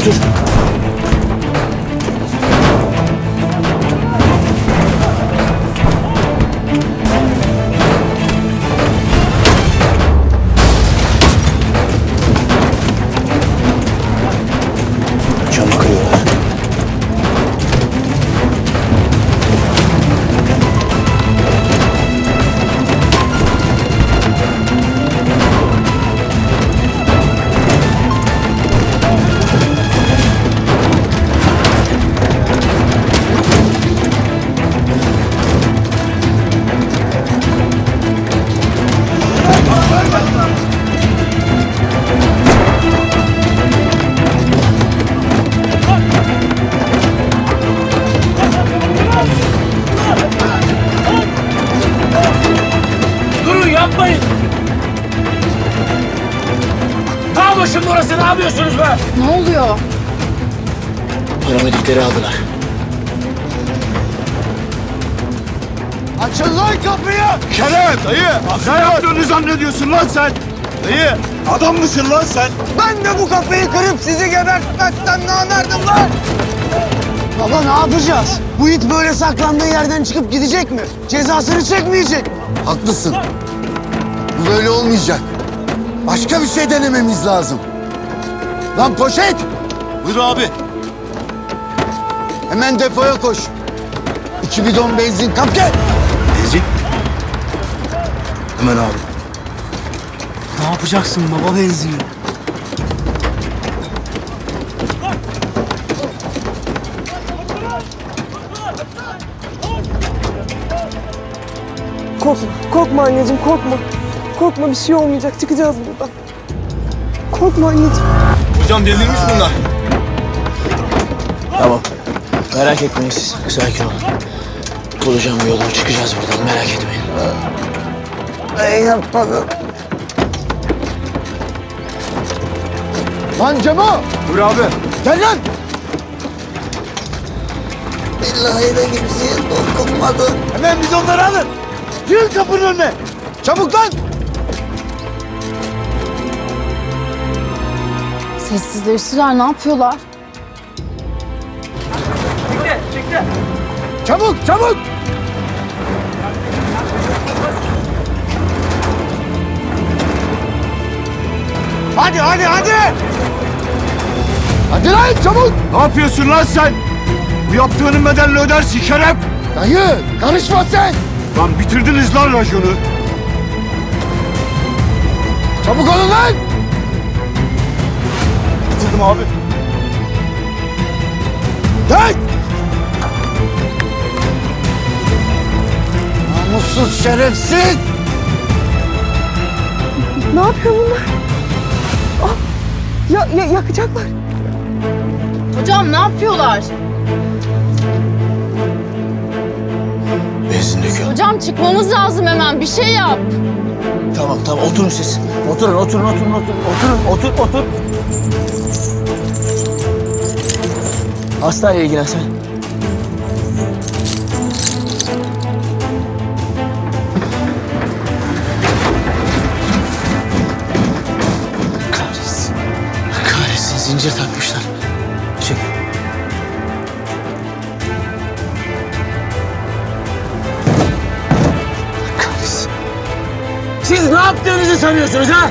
Otur. Başım burası ne yapıyorsunuz be? Ne oluyor? Paramedikleri aldılar. Açın lan kapıyı! Kerem dayı! Ne yaptığını zannediyorsun lan sen? Dayı adam mısın lan sen? Ben de bu kapıyı kırıp sizi gebertmekten namerdim lan! Baba ne yapacağız? Bu it böyle saklandığı yerden çıkıp gidecek mi? Cezasını çekmeyecek mi? Haklısın. Bu böyle olmayacak. Başka bir şey denememiz lazım. Lan poşet! Buyur abi. Hemen depoya koş. İki bidon benzin kap gel. Ezi. Hemen abi. Ne yapacaksın baba benzin? Korkma, korkma anneciğim korkma. Korkma bir şey olmayacak çıkacağız buradan. Korkma anneciğim. Hocam delirmiş bunlar. Tamam. Merak etmeyin siz. Sakin olun. Bulacağım bir yolunu çıkacağız buradan merak etmeyin. Ay yapmadım. Lan Cemo! Buyur abi. Gel lan! Billahi de kimseye dokunmadım. Hemen biz onları alın. Yürü kapının önüne. Çabuk lan! Sessizleştiler ne yapıyorlar? Çabuk çabuk! Hadi hadi hadi. Hadi lan çabuk! Ne yapıyorsun lan sen? Bu yaptığının bedelini ödersin Kerem. Dayı karışma sen! Lan bitirdiniz lan rajonu. Çabuk olun lan! Bitirdim abi. Gel! Namussuz şerefsiz! Ne yapıyor bunlar? Ah, ya, ya, yakacaklar. Hocam ne yapıyorlar? Benzin döküyor. Hocam çıkmamız lazım hemen bir şey yap. Tamam tamam oturun siz. Oturun oturun oturun oturun. Oturun otur otur. Hastayla ilgilen sen. Kahretsin. Kahretsin zincir takmışlar. Çık. Kahretsin. Siz ne yaptığınızı sanıyorsunuz ha?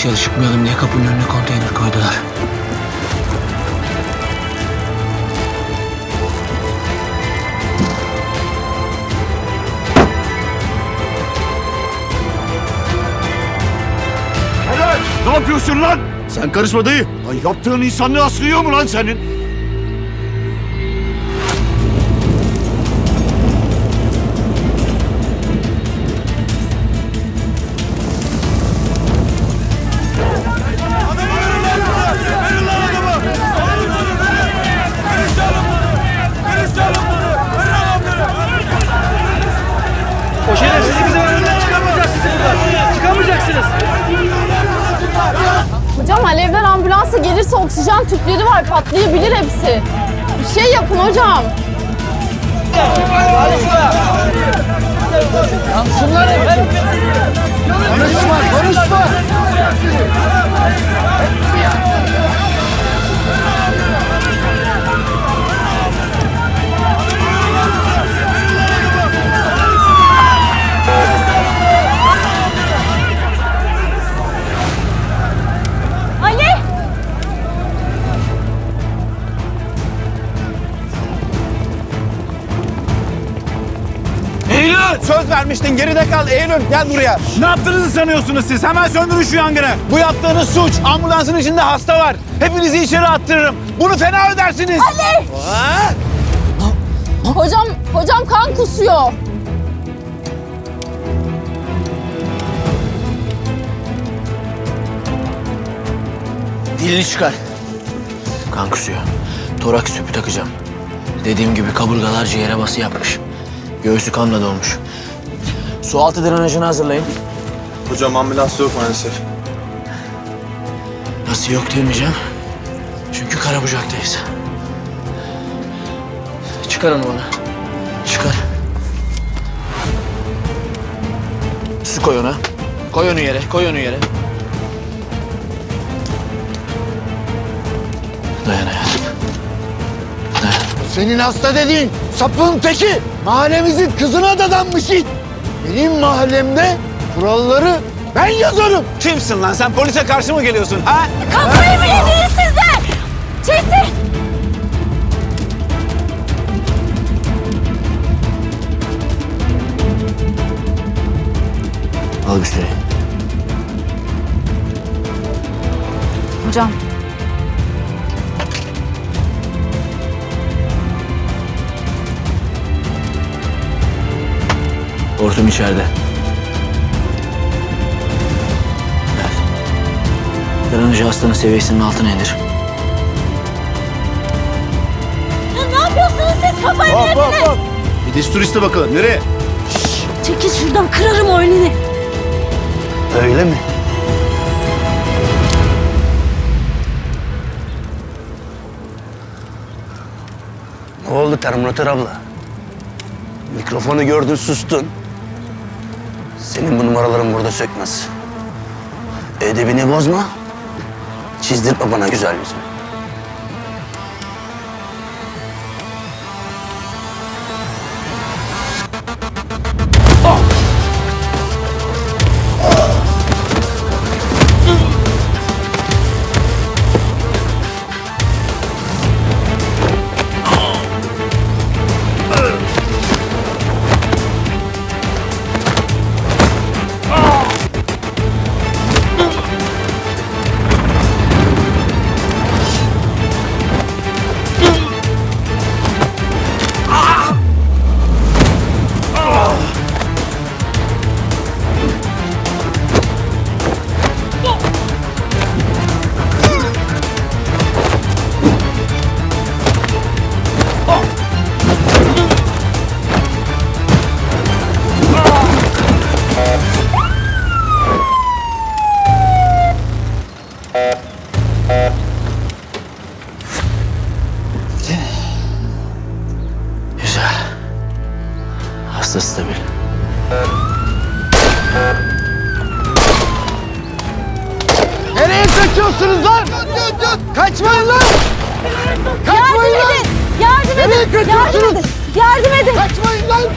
Dışarı çıkmayalım diye kapının önüne konteyner koydular. Ne yapıyorsun lan? Sen karışma dayı. Lan yaptığın insanlığı asılıyor mu lan senin? Hocam alevler ambulansa gelirse oksijen tüpleri var patlayabilir hepsi. Bir şey yapın hocam. Eylül! Söz vermiştin geride kal Eylül gel buraya. Ne yaptığınızı sanıyorsunuz siz? Hemen söndürün şu yangını. Bu yaptığınız suç. Ambulansın içinde hasta var. Hepinizi içeri attırırım. Bunu fena ödersiniz. Ali! Hocam, hocam kan kusuyor. Dilini çıkar. Kan kusuyor. Toraks tüpü takacağım. Dediğim gibi kaburgalar ciğere bası yapmış. Göğsü kanla dolmuş. Su altı drenajını hazırlayın. Hocam ambulans yok maalesef. Nasıl yok demeyeceğim. Çünkü Karabucak'tayız. Çıkar onu bana. Çıkar. Su koy ona. Koy onu yere, koy onu yere. Dayan hayatım. Senin hasta dediğin sapığın teki. Mahallemizin kızına dadanmış it. Benim mahallemde kuralları ben yazarım. Kimsin lan sen? Polise karşı mı geliyorsun? Ha? Kafayı mı yediniz siz de? Çetin! Al güçleri. Hocam. Hortum içeride. Evet. Drenajı hastanın seviyesinin altına indir. ne yapıyorsunuz siz? Kafayı mı yediniz? Bir disturiste bakalım. Nereye? Çekil şuradan kırarım o elini. Öyle mi? Ne oldu terminatör abla? Mikrofonu gördün sustun. Senin bu numaraların burada sökmez. Edebini bozma. Çizdirtme bana güzel yüzünü. Hasta stabil. Nereye kaçıyorsunuz lan? Kaçmayın lan! Kaçmayın lan! Yardım Nereye kaçıyorsunuz? Yardım edin. Kaçmayın lan!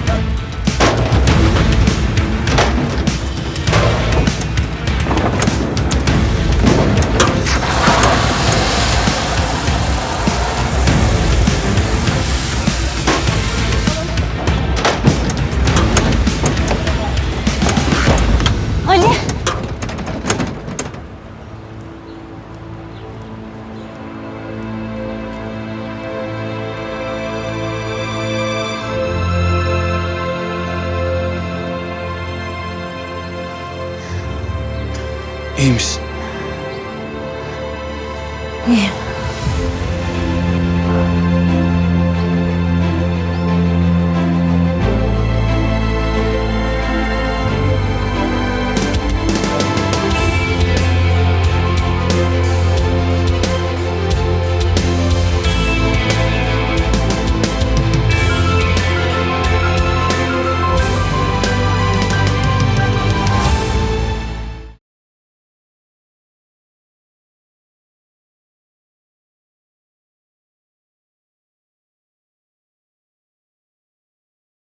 你